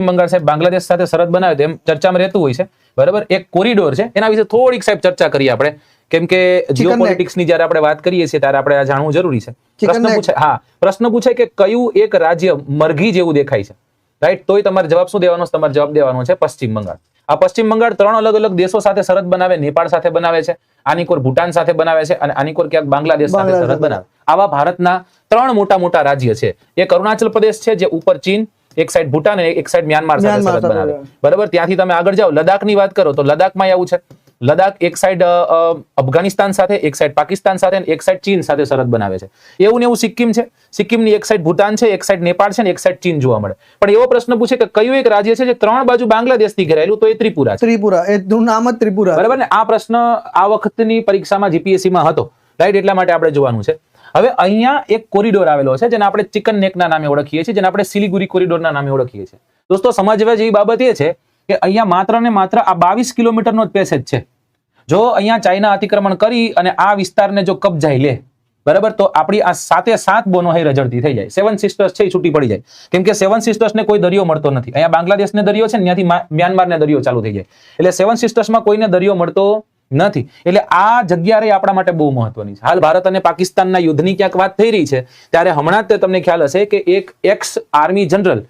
બંગાળ સાહેબ બાંગ્લાદેશ સાથે સરહદ બનાવે તેમ ચર્ચામાં રહેતું હોય છે. બરાબર? એક કોરિડોર છે. એના વિશે થોડીક સાહેબ ચર્ચા કરીએ આપણે. કેમ કે જીઓપોલિટિક્સની જ્યારે આપણે વાત કરીએ છીએ ત્યારે આપણે આ જાણવું જરૂરી છે. પ્રશ્ન. પૂછાય. હા પ્રશ્ન પૂછાય કે કયું એક રાજ્ય મરઘી જેવું દેખાય છે? રાઈટ? તોય તમારે જવાબ શું દેવાનો? છે? તમારે જવાબ દેવાનો છે પશ્ચિમ બંગાળ. આ પશ્ચિમ બંગાળ ત્રણ અલગ અલગ દેશો સાથે સરહદ બનાવે. નેપાળ સાથે બનાવે છે. આની કોર ભૂટાન સાથે બનાવે છે અને આની કોર ક્યાંક બાંગ્લાદેશ સાથે સરહદ બનાવે. આવા ભારતના ત્રણ મોટા મોટા રાજ્ય છે. એક અરુણાચલ પ્રદેશ છે જે ઉપર ચીન એક સાઈડ ભૂટાન અને એક સાઈડ મ્યાનમાર સાથે સરહદ બનાવે. બરાબર? ત્યાંથી તમે આગળ જાઓ લદ્દાખની વાત કરો તો લદ્દાખમાં આવું છે. લદ્દાખ એક સાઈડ અફઘાનિસ્તાન સાથે એક સાઈડ પાકિસ્તાન સાથે અને એક સાઈડ ચીન સાથે સરહદ બનાવે છે. એવું ને એવું સિક્કિમ છે. સિક્કિમની એક સાઈડ ભૂટાન છે એક સાઈડ નેપાળ છે ને એક સાઈડ ચીન જોવા મળે. પણ એવો પ્રશ્ન પૂછે કે કયું એક રાજ્ય છે જે ત્રણ બાજુ બાંગ્લાદેશથી ઘેરાયેલું તો એ ત્રિપુરા છે. ત્રિપુરા. એ નું નામ જ ત્રિપુરા બરાબર ને? આ પ્રશ્ન આ વખતની પરીક્ષામાં જીપીએસસી માં હતો. રાઈટ એટલા માટે આપણે જોવાનું છે. હવે અહીંયા એક કોરિડોર આવેલો છે, જેને આપણે ચિકન નેકના નામે ઓળખીએ છીએ, જેને આપણે સિલિગુરી કોરિડોરના નામે ઓળખીએ છીએ. દોસ્તો, સમજવા જેવી બાબત એ છે કે અહીંયા માત્ર ને માત્ર આ બાવીસ કિલોમીટરનો જ પેસેજ છે. જો અહીંયા ચાઇના અતિક્રમણ કરી અને આ વિસ્તારને જો કબજાઈ લે, બરાબર, તો આપણી આ સાતે સાત બોનો હે રજડતી થઈ જાય. સેવન સિસ્ટર્સ છે, એ છૂટી પડી જાય. કેમ કે સેવન સિસ્ટર્સને કોઈ દરિયો મળતો નથી. અહીંયા બાંગ્લાદેશને દરિયો છે ત્યાંથી મ્યાનમારને દરિયો ચાલુ થઈ જાય. એટલે સેવન સિસ્ટર્સમાં કોઈને દરિયો મળતો નથી. એટલે આ જગ્યા આપણા માટે બહુ મહત્વની છે. હાલ ભારત અને પાકિસ્તાનના યુદ્ધની ક્યાંક વાત થઈ રહી છે, ત્યારે હમણાં જ તમને ખ્યાલ હશે કે એક એક્સ આર્મી જનરલ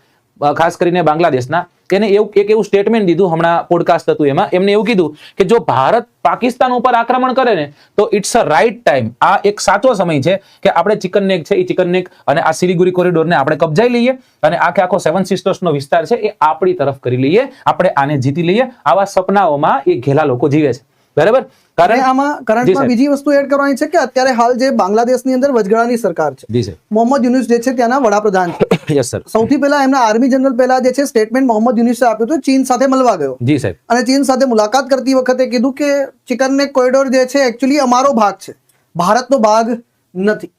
ખાસ કરીને બાંગ્લાદેશના, એને એવું, એક એવું સ્ટેટમેન્ટ દીધું હમણાં પોડકાસ્ટ હતું એમાં. એમને એવું કીધું કે જો ભારત પાકિસ્તાન ઉપર આક્રમણ કરે ને, તો ઇટ્સ અ રાઈટ ટાઈમ આ એક સાચો સમય છે કે આપણે ચિકન નેક છે, એ ચિકન નેક અને આ સિલિગુરી કોરિડોરને આપણે કબજાઈ લઈએ અને આખે આખો સેવન સિસ્ટર્સનો વિસ્તાર છે એ આપણી તરફ કરી લઈએ, આપણે આને જીતી લઈએ. આવા સપનાઓમાં એ ઘેલા લોકો જીવે છે. બરાબર? કારણ આમાં કરંટમાં બીજી વસ્તુ એડ કરવાની છે કે અત્યારે હાલ જે બાંગ્લાદેશની અંદર વચગાળાની સરકાર છે. મોહમ્મદ યુનુસ જે છે ત્યાંના વડાપ્રધાન છે. યસ સર સૌથી પહેલા એમના આર્મી જનરલ પહેલા જે છે સ્ટેટમેન્ટ મોહમ્મદ યુનુસે આપ્યું હતું ચીન સાથે મળવા ગયો. જી સાહેબ. અને ચીન સાથે મુલાકાત કરતી વખતે કીધું કે ચિકન ને કોરિડોર જે છે એકચ્યુઅલી અમારો ભાગ છે. ભારતનો ભાગ નથી.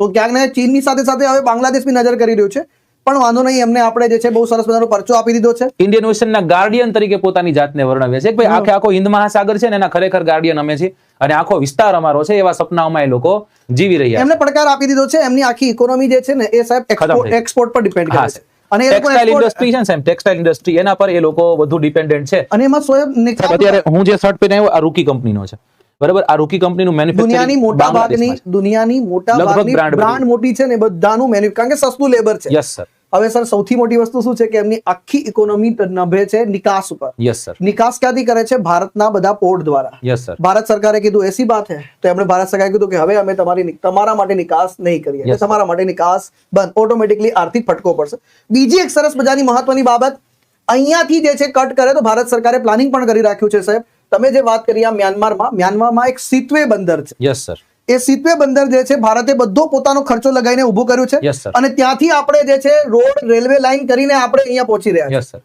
તો ક્યાંક ને ચીનની સાથે સાથે હવે બાંગ્લાદેશ બી નજર કરી રહ્યું છે. પણ વાંધો નહીં એમને આપણે જે છે બહુ સરસ મજાનો પરચો આપી દીધો છે. ઇન્ડિયન ઓશનના ગાર્ડિયન તરીકે પોતાની જાતને વર્ણવે છે. ભાઈ આખે આખો હિન્દ મહાસાગર છે ને એના ખરેખર ગાર્ડિયન અમે છીએ. અને આખો વિસ્તાર અમારો છે એવા સપનાઓમાં એ લોકો જીવી રહ્યા એમને પડકાર આપી દીધો છે એમની આખી ઇકોનોમી જે છે ને એ સાહેબ એક્સપોર્ટ પર ડિપેન્ડ કરે છે. અને ટેક્સટાઇલ ઇન્ડસ્ટ્રી છે ને ટેક્સટાઇલ ઇન્ડસ્ટ્રી એના પર એ લોકો વધુ ડિપેન્ડન્ટ છે. અને એમાં સ્વયં અત્યારે હું જે શર્ટ પહેરી આ રૂકી કંપનીનો છે. બરાબર? આ રૂકી કંપનીનું દુનિયાની મેન્યુફેક્ચરિંગ મોટા ભાગની દુનિયાની મોટા ભાગની બ્રાન્ડ મોટી છે ને બધાનું મેન્યુ કારણ કે સસ્તું લેબર છે. યસ સર હવે સર સૌથી મોટી વસ્તુ શું છે કે એમની આખી ઇકોનોમી નભે છે નિકાસ ઉપર. યસ સર નિકાસ ક્યાંથી કરે છે? ભારતના બધા પોર્ટ દ્વારા. યસ સર ભારત સરકારે કીધું એસી વાત હે. તો એમણે ભારત સરકારે કીધું કે હવે અમે તમારી તમારા માટે નિકાસ નહીં કરીએ. એટલે તમારા માટે નિકાસ બંધ. ઓટોમેટિકલી આર્થિક ફટકો પડશે. બીજી એક સરસ મજાની મહત્વની બાબત અહીંયાથી જે છે કટ કરે તો ભારત સરકારે પ્લાનિંગ પણ કરી રાખ્યું છે સાહેબ. તમે જે વાત કરી આ મ્યાનમારમાં મ્યાનમારમાં એક સિતવે બંદર છે. યસ સર એ સિતવે બંદર જે છે ભારતે બધો પોતાનો ખર્ચો લગાવીને ઊભો કર્યું છે અને ત્યાંથી આપણે જે છે રોડ રેલવે લાઈન કરીને આપણે અહીંયા પહોંચી રહ્યા છીએ. સર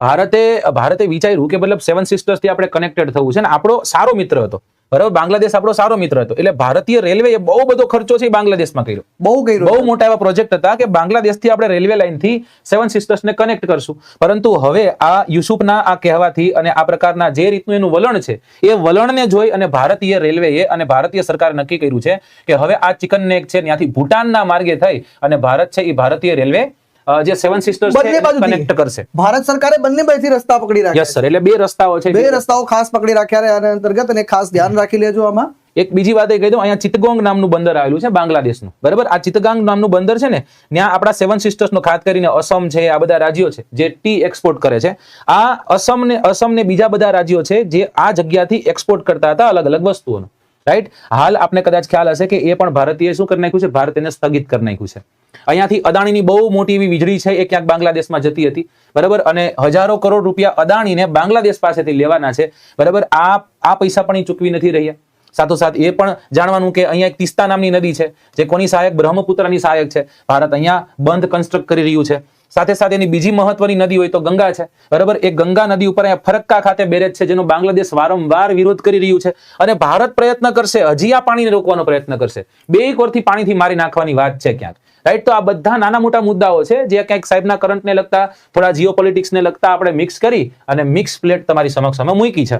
ભારતે ભારતે વિચાર્યું કે મતલબ સેવન સિસ્ટર્સથી આપણે કનેક્ટેડ થવું છે ને આપણો સારો મિત્ર હતો. બરાબર? બાંગ્લાદેશ આપણો સારો મિત્ર હતો. એટલે ભારતીય રેલવે એ બહુ બધો ખર્ચો છે બાંગ્લાદેશમાં કર્યો. બહુ કર્યો. બહુ મોટા એવા પ્રોજેક્ટ હતા કે બાંગ્લાદેશથી આપણે રેલવે લાઇનથી સેવન સિસ્ટર્સને કનેક્ટ કરશું. પરંતુ હવે આ યુસુફના આ કહેવાથી અને આ પ્રકારના જે રીતનું એનું વલણ છે એ વલણને જોઈ અને ભારતીય રેલવેએ અને ભારતીય સરકારે નક્કી કર્યું છે કે હવે આ ચિકન નેક છે ત્યાંથી ભૂટાનના માર્ગે થઈ અને ભારત છે એ ભારતીય રેલવે જે સેવન સિસ્ટર્સ બંને. કનેક્ટ કરશે. ભારત સરકારે બંને બાજુથી રસ્તા પકડી રાખ્યા યસ સર એટલે બે રસ્તાઓ છે બે રસ્તાઓ ખાસ પકડી રાખ્યા આના અંતર્ગત અને ખાસ ધ્યાન રાખી લેજો આમાં. એક બીજી વાત એ કહી દઉં અહીંયા ચિત્તગોંગ નામનું બંદર આવેલું છે બાંગ્લાદેશનું. બરાબર? આ ચિત્તગાંગ નામનું બંદર છે ને ત્યાં આપણા સેવન સિસ્ટર્સનો ખાસ કરીને અસમ છે આ બધા રાજ્યો છે જે ટી એક્સપોર્ટ કરે છે. આ અસમ ને અસમ ને બીજા બધા રાજ્યો છે જે આ જગ્યાથી એક્સપોર્ટ કરતા હતા અલગ અલગ વસ્તુઓનું. રાઈટ હાલ આપને કદાચ ખ્યાલ હશે કે એ પણ ભારતીય શું કરી નાખ્યું છે? ભારત એને સ્થગિત કરી નાખ્યું છે. અહીંયાથી અદાણીની બહુ મોટી એવી વીજળી છે, એ ક્યાંક બાંગ્લાદેશમાં જતી હતી. બરાબર? અને હજારો કરોડ રૂપિયા અદાણીને બાંગ્લાદેશ પાસેથી લેવાના છે. બરાબર? આ આ પૈસા પણ ચૂકવી નથી રહ્યા. સાથોસાથ એ પણ જાણવાનું કે અહીંયા એક તિસ્તા નામની નદી છે, જે કોની સહાયક? બ્રહ્મપુત્રની સહાયક છે. ભારત અહીંયા બંધ કન્સ્ટ્રક્ટ કરી રહ્યું છે. સાથે સાથે એની બીજી મહત્વની નદી હોય તો ગંગા છે. બરાબર? એ ગંગા નદી ઉપર અહીંયા ફરક્કા ખાતે બેરેજ છે, જેનો બાંગ્લાદેશ વારંવાર વિરોધ કરી રહ્યું છે. અને ભારત પ્રયત્ન કરશે, હજી આ પાણીને રોકવાનો પ્રયત્ન કરશે. બે કોરથી પાણીથી મારી નાખવાની વાત છે ક્યાંક. રાઈટ તો આ બધા નાના મોટા મુદ્દાઓ છે જે ક્યાંક સાહેબના કરંટને લગતા, થોડા જીઓ ને લગતા આપણે મિક્સ કરી અને મિક્સ પ્લેટ તમારી સમક્ષ અમે મૂકી છે.